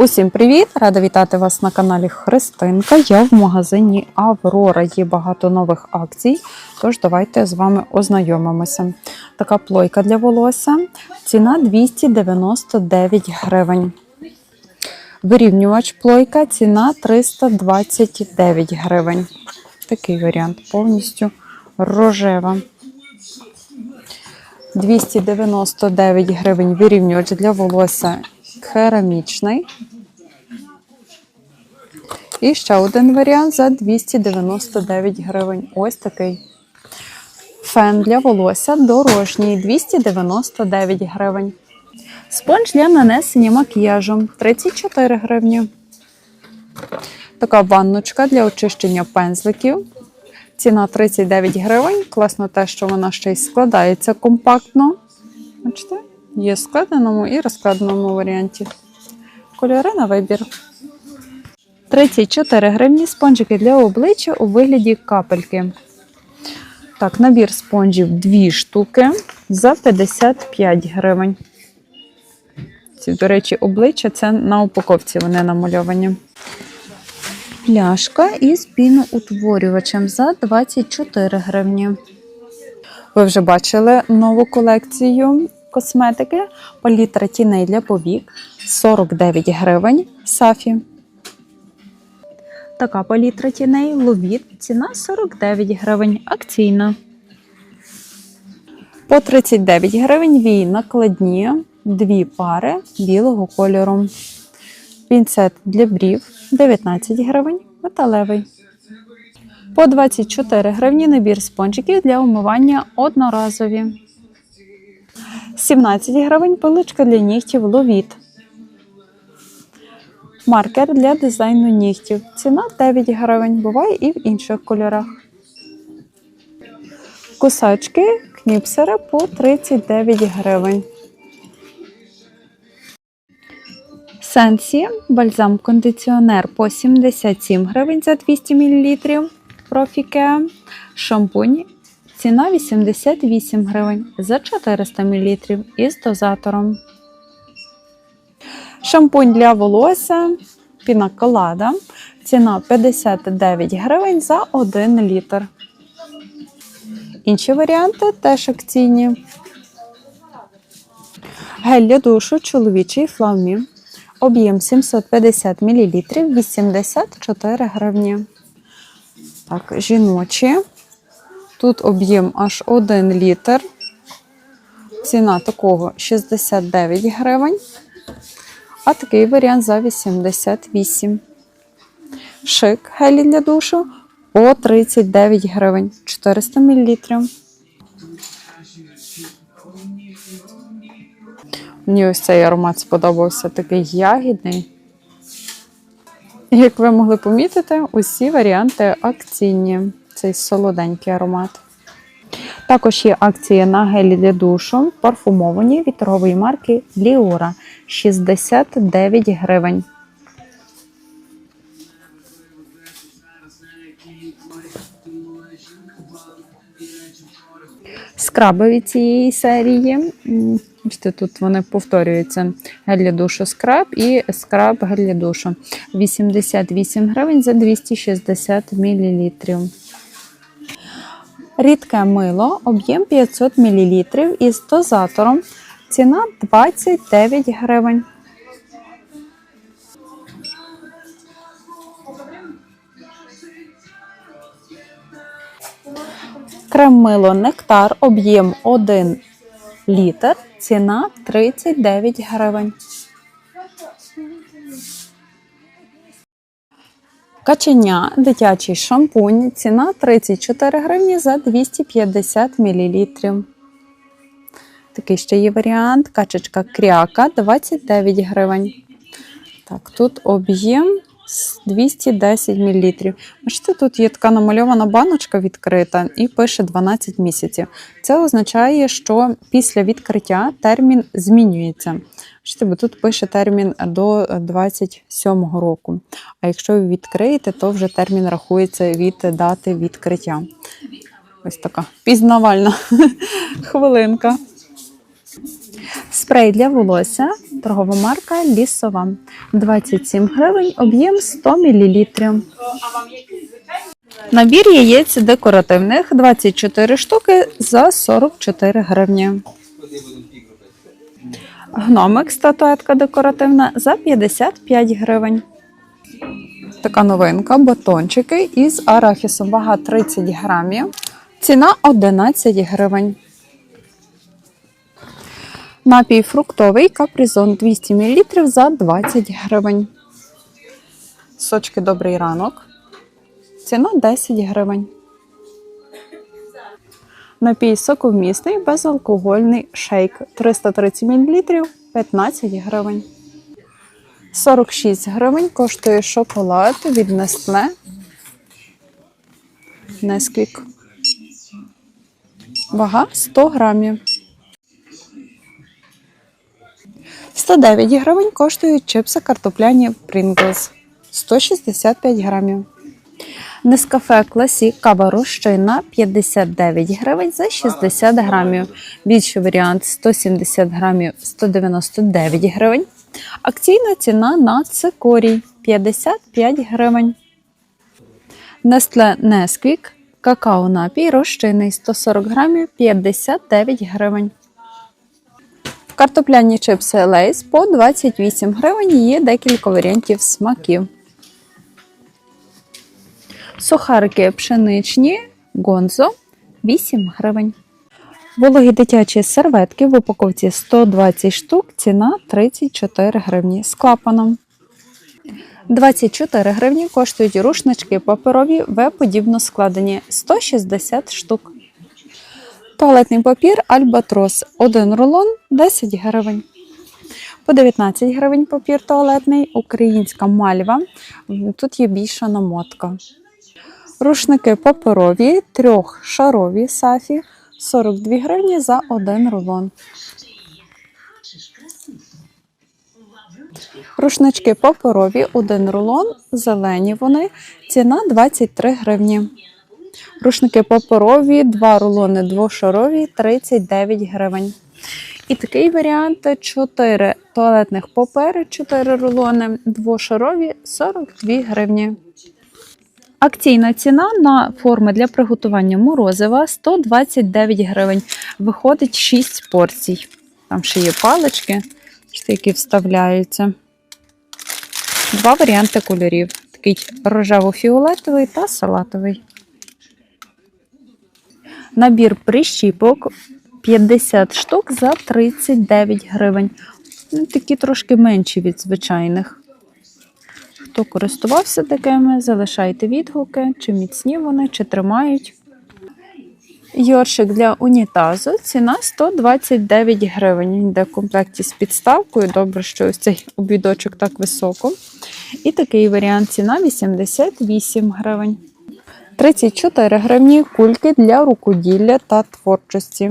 Усім привіт! Рада вітати вас на каналі Христинка. Я в магазині Аврора. Є багато нових акцій. Тож давайте з вами ознайомимося. Така плойка для волосся. Ціна 299 гривень. Вирівнювач плойка, ціна 329 гривень. Такий варіант повністю рожева. 299 гривень вирівнювач для волосся керамічний. І ще один варіант за 299 гривень. Ось такий. Фен для волосся дорожній 299 гривень. Спонж для нанесення макіяжу 34 гривні. Така ванночка для очищення пензликів. Ціна 39 гривень. Класно те, що вона ще й складається компактно. Бачите? Є в складеному і розкладеному варіанті. Кольори на вибір. 34 гривні спонжики для обличчя у вигляді капельки. Так, набір спонжів 2 штуки за 55 гривень. Ці, до речі, обличчя це на упаковці вони намальовані. Пляшка із піноутворювачем за 24 гривні. Ви вже бачили нову колекцію косметики. Палітра тіней для повік 49 гривень. Сафі. Така палітра тіней ловіт. Ціна 49 гривень. Акційна. По 39 гривень вій накладні. Дві пари білого кольору. Пінцет для брів 19 гривень. Металевий. По 24 гривні набір спонжиків для умивання одноразові. 17 гривень пилочка для нігтів ловіт. Маркер для дизайну нігтів. Ціна 9 гривень. Буває і в інших кольорах. Кусачки кніпсери по 39 гривень. Сенсі бальзам-кондиціонер по 77 гривень за 200 мл. Профіке. Шампунь. Ціна 88 гривень за 400 мл із дозатором. Шампунь для волосся. Пінаколада. Ціна 59 гривень за 1 літр. Інші варіанти теж акційні. Гель для душу чоловічий флавмі. Об'єм 750 мл 84 гривні. Так, жіночі. Тут об'єм аж 1 літр. Ціна такого 69 гривень. А такий варіант за 88. Шик гелі для душу по 39 гривень 400 мл. Мені ось цей аромат сподобався такий ягідний. Як ви могли помітити, усі варіанти акційні. Цей солоденький аромат. Також є акції на гелі для душу, парфумовані від торгової марки Ліора 69 гривень. Скраби від цієї серії. Тут вони повторюються. Гель душу скраб і скраб гель душу. 88 гривень за 260 мл. Рідке мило, об'єм 500 мл із дозатором. Ціна 29 гривень. Крем мило нектар, об'єм 1 літр, ціна 39 гривень. Каченя, дитячий шампунь, ціна 34 гривні за 250 мл. Такий ще є варіант. Качечка кряка 29 гривень. Так, тут об'єм 210 мл. Бачите, тут є така намальована баночка відкрита і пише 12 місяців. Це означає, що після відкриття термін змінюється. Бачите, бо тут пише термін до 27 року. А якщо ви відкриєте, то вже термін рахується від дати відкриття. Ось така пізнавальна хвилинка. Спрей для волосся, торгова марка Лісова. 27 гривень, об'єм 100 мл. Набір яєць декоративних 24 штуки за 44 гривні. Гномик статуетка декоративна за 55 гривень. Така новинка батончики із арахісом. Вага 30 грамів. Ціна 11 гривень. Напій фруктовий капризон 200 мл за 20 гривень. Сочки добрий ранок. Ціна 10 гривень. Напій соковмісний безалкогольний шейк 330 мл 15 гривень. 46 гривень коштує шоколад від Nestle. Несквік. Вага 100 грамів. 109 гривень коштують чипси картопляні Pringles. 165 грамів. Нескафе Класік кава розчинна 59 гривень за 60 грамів. Більший варіант 170 грамів 199 гривень. Акційна ціна на цикорій 55 гривень. Nestle Nesquik какао напій розчинний 140 грамів 59 гривень. Картопляні чипси Лейс по 28 гривень. Є декілька варіантів смаків. Сухарики пшеничні Гонзо 8 гривень. Вологі дитячі серветки в упаковці 120 штук, ціна 34 гривні з клапаном. 24 гривні коштують рушнички паперові В-подібно складені 160 штук. Туалетний папір Альбатрос 1 рулон 10 гривень. По 19 гривень папір туалетний, українська мальва. Тут є більша намотка. Рушники паперові, трьохшарові сафі 42 гривні за один рулон. Рушнички паперові, один рулон, зелені вони, ціна 23 гривні. Рушники паперові, два рулони двошарові, 39 гривень. І такий варіант 4 туалетних папери, 4 рулони, двошарові, 42 гривні. Акційна ціна на форми для приготування морозива 129 гривень. Виходить 6 порцій. Там ще є палички, які вставляються. Два варіанти кольорів: такий рожево-фіолетовий та салатовий. Набір прищіпок 50 штук за 39 гривень. Ну, Такі трошки менші від звичайних. Хто користувався такими, залишайте відгуки, чи міцні вони, чи тримають. Йоршик для унітазу ціна 129 гривень. Він йде в комплекті з підставкою. Добре, що ось цей обідочок так високо. І такий варіант ціна 88 гривень. 34 гривні кульки для рукоділля та творчості.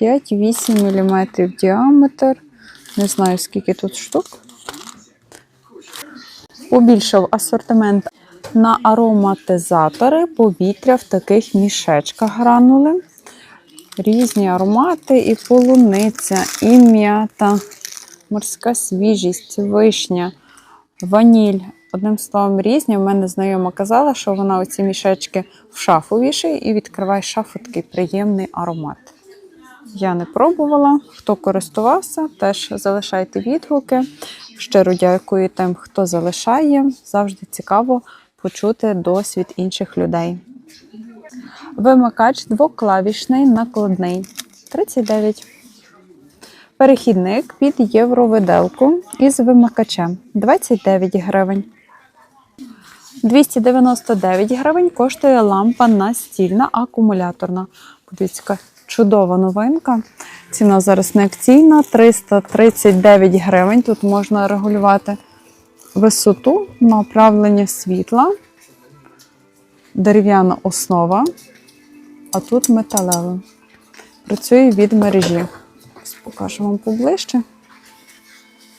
5-8 мм діаметр. Не знаю, скільки тут штук. Побільшав асортимент на ароматизатори, повітря в таких мішечках гранули. Різні аромати, і полуниця, і м'ята, морська свіжість, вишня, ваніль. Одним словом, різні. У мене знайома казала, що вона оці мішечки в шафу вішає і відкриває шафу такий приємний аромат. Я не пробувала. Хто користувався, теж залишайте відгуки. Щиро дякую тим, хто залишає. Завжди цікаво почути досвід інших людей. Вимикач двоклавішний накладний 39. Перехідник під євровиделку із вимикачем 29 гривень. 299 гривень коштує лампа настільна акумуляторна. Подивіться, чудова новинка. Ціна зараз не акційна 339 гривень. Тут можна регулювати висоту направлення світла, дерев'яна основа, а тут металева. Працює від мережі. Покажу вам поближче.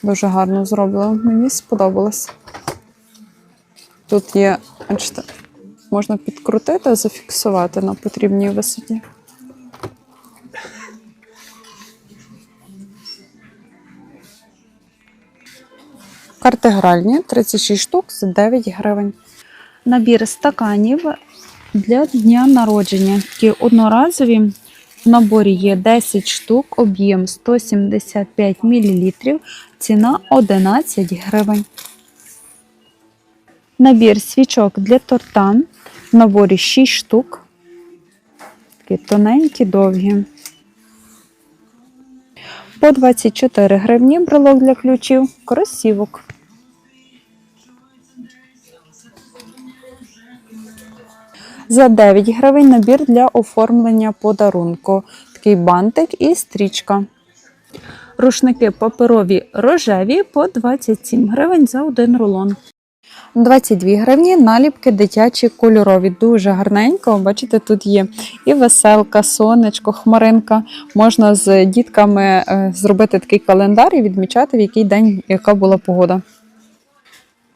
Дуже гарно зроблено. Мені сподобалось. Тут є, бачите, можна підкрутити, зафіксувати на потрібній висоті. Карти гральні 36 штук за 9 гривень. Набір стаканів для дня народження. Такі одноразові. В наборі є 10 штук, об'єм 175 мл, ціна 11 гривень. Набір свічок для торта. В наборі 6 штук. Такі тоненькі, довгі. По 24 гривні брелок для ключів, кросівок. За 9 гривень набір для оформлення подарунку. Такий бантик і стрічка. Рушники паперові рожеві по 27 гривень за один рулон. 22 гривні наліпки дитячі кольорові. Дуже гарненько. Бачите, тут є і веселка, сонечко, хмаринка. Можна з дітками е, зробити такий календар і відмічати, в який день яка була погода.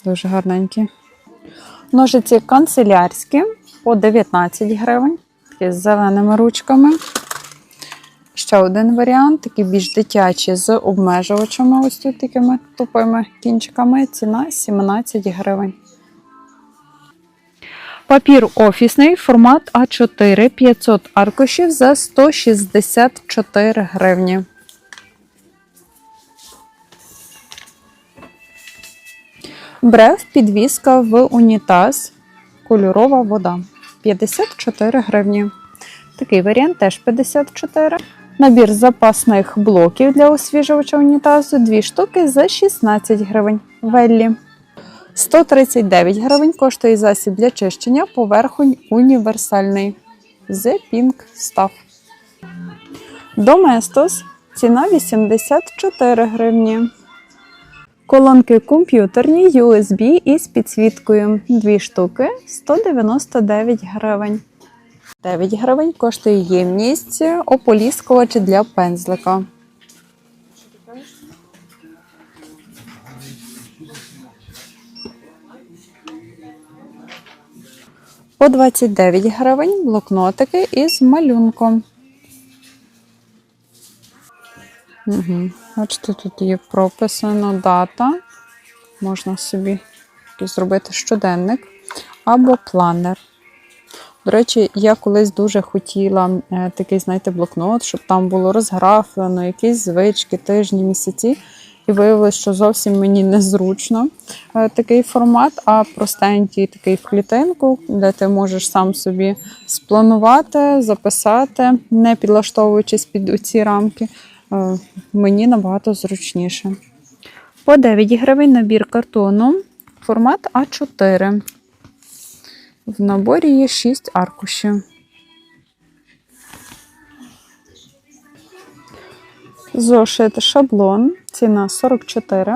Дуже гарненькі. Ножиці канцелярські по 19 гривень. Такі з зеленими ручками. Ще один варіант, такий більш дитячий з обмежувачами, ось тут такими тупими кінчиками. Ціна 17 гривень. Папір офісний, формат А4, 500 аркушів за 164 гривні. Брев, підвіска в унітаз, кольорова вода. 54 гривні. Такий варіант теж 54. Набір запасних блоків для освіжувача унітазу 2 штуки за 16 гривень. Веллі. 139 гривень коштує засіб для чищення поверхонь універсальний з Pink Stuff. Domestos ціна 84 гривні. Колонки комп'ютерні USB із підсвіткою 2 штуки 199 гривень. 9 гривень коштує ємність ополіскувач для пензлика. По 29 гривень блокнотики із малюнком. Угу. Бачите, тут є прописана дата. Можна собі зробити щоденник або планер. До речі, я колись дуже хотіла е, такий, знаєте, блокнот, щоб там було розграфлено якісь звички, тижні, місяці. І виявилось, що зовсім мені незручно е, такий формат, а простенький такий в клітинку, де ти можеш сам собі спланувати, записати, не підлаштовуючись під ці рамки. Е, Мені набагато зручніше. По 9 гривень набір картону, формат А4. В наборі є 6 аркушів. Зошит шаблон, ціна 44.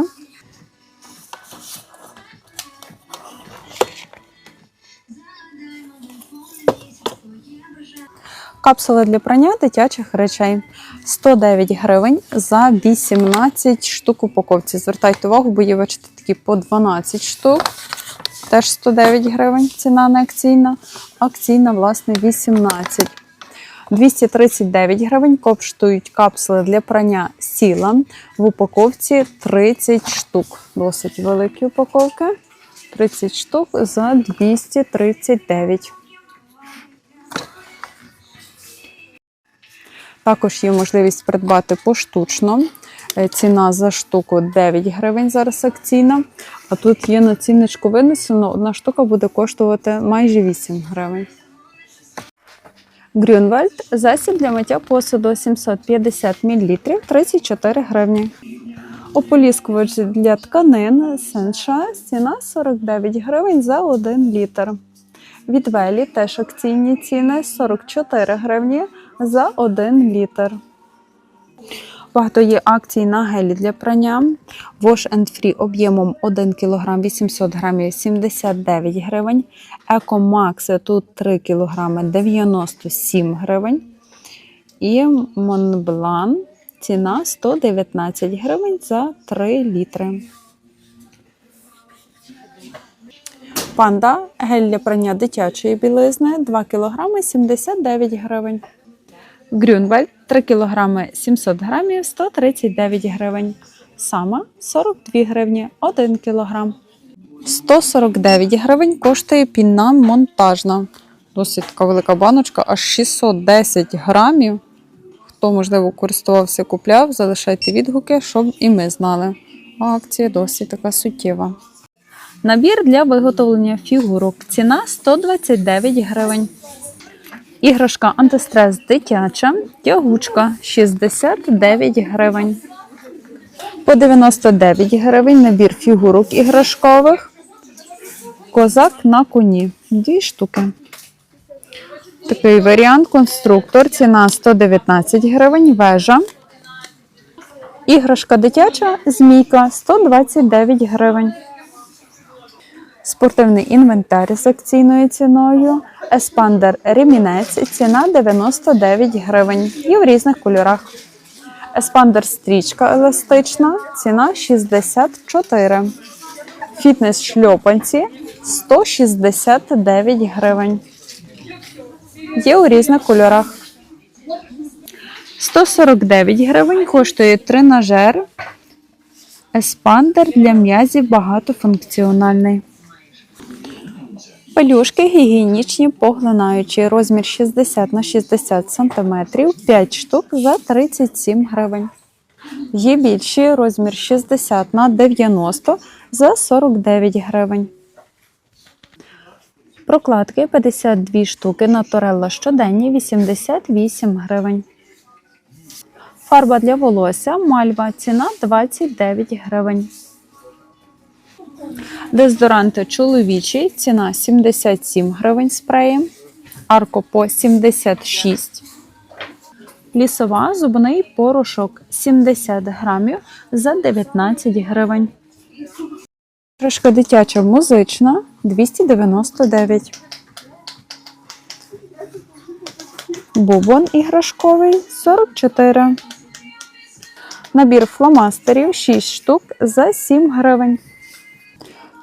Капсули для прання дитячих речей 109 гривень за 18 штук упаковці. Звертайте увагу, бо є бачите, такі по 12 штук. Теж 109 гривень ціна не акційна. Акційна, власне, 18. 239 гривень коштують капсули для прання сіла в упаковці 30 штук. Досить великі упаковки. 30 штук за 239. Також є можливість придбати поштучно. Е, Ціна за штуку 9 гривень зараз акційна. А тут є на цінничку винесено, одна штука буде коштувати майже 8 гривень. Грюнвальд засіб для миття посуду 750 мл 34 гривні. Ополіскувач для тканин Сенша ціна 49 гривень за 1 літр. Від Велі теж акційні ціни 44 гривні за 1 літр. Багато є акцій на гелі для прання. Wash and Free об'ємом 1 кг 800 грамів 79 гривень. Eco Max тут 3 кг 97 гривень. І Montblanc ціна 119 гривень за 3 літри. Панда гель для прання дитячої білизни 2 кг 79 гривень. Грюнвальд 3 кг 700 грамів 139 гривень. сама 42 гривні 1 кілограм. 149 гривень коштує пінна монтажна. Досить така велика баночка, аж 610 грамів. Хто, можливо, користувався, купляв, залишайте відгуки, щоб і ми знали. Акція досить така суттєва. Набір для виготовлення фігурок. Ціна 129 гривень. Іграшка антистрес дитяча, тягучка 69 гривень. По 99 гривень набір фігурок іграшкових. Козак на коні. Дві штуки. Такий варіант конструктор. Ціна 119 гривень. Вежа. Іграшка дитяча змійка 129 гривень. Спортивний інвентар з акційною ціною. Еспандер ремінець. Ціна 99 гривень. І в різних кольорах. Еспандер стрічка еластична. Ціна 64. Фітнес шльопанці 169 гривень. Є у різних кольорах. 149 гривень коштує тренажер. Еспандер для м'язів багатофункціональний. Пелюшки гігієнічні поглинаючі. Розмір 60 на 60 см, 5 штук за 37 гривень. Є більші розмір 60 на 90 за 49 гривень. Прокладки 52 штуки Наторелла щоденні 88 гривень. Фарба для волосся Мальва ціна 29 гривень. Дезодоранти чоловічий ціна 77 гривень спреї. Арко по 76. Лісова зубний порошок 70 грамів за 19 гривень. Трошка дитяча музична 299. Бубон іграшковий 44. Набір фломастерів 6 штук за 7 гривень.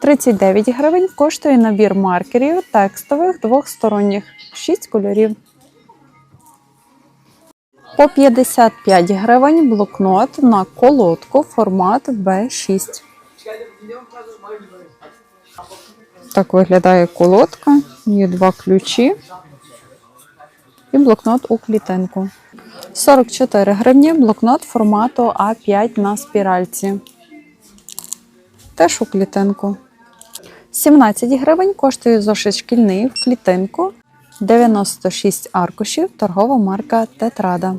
39 гривень коштує набір маркерів текстових двохсторонніх 6 кольорів. По 55 гривень блокнот на колодку формат B6. Так виглядає колодка. Є два ключі і блокнот у клітинку. 44 гривні блокнот формату А5 на спіральці. Теж у клітинку. 17 гривень коштує зошит шкільний в клітинку. 96 аркушів торгова марка Тетрада.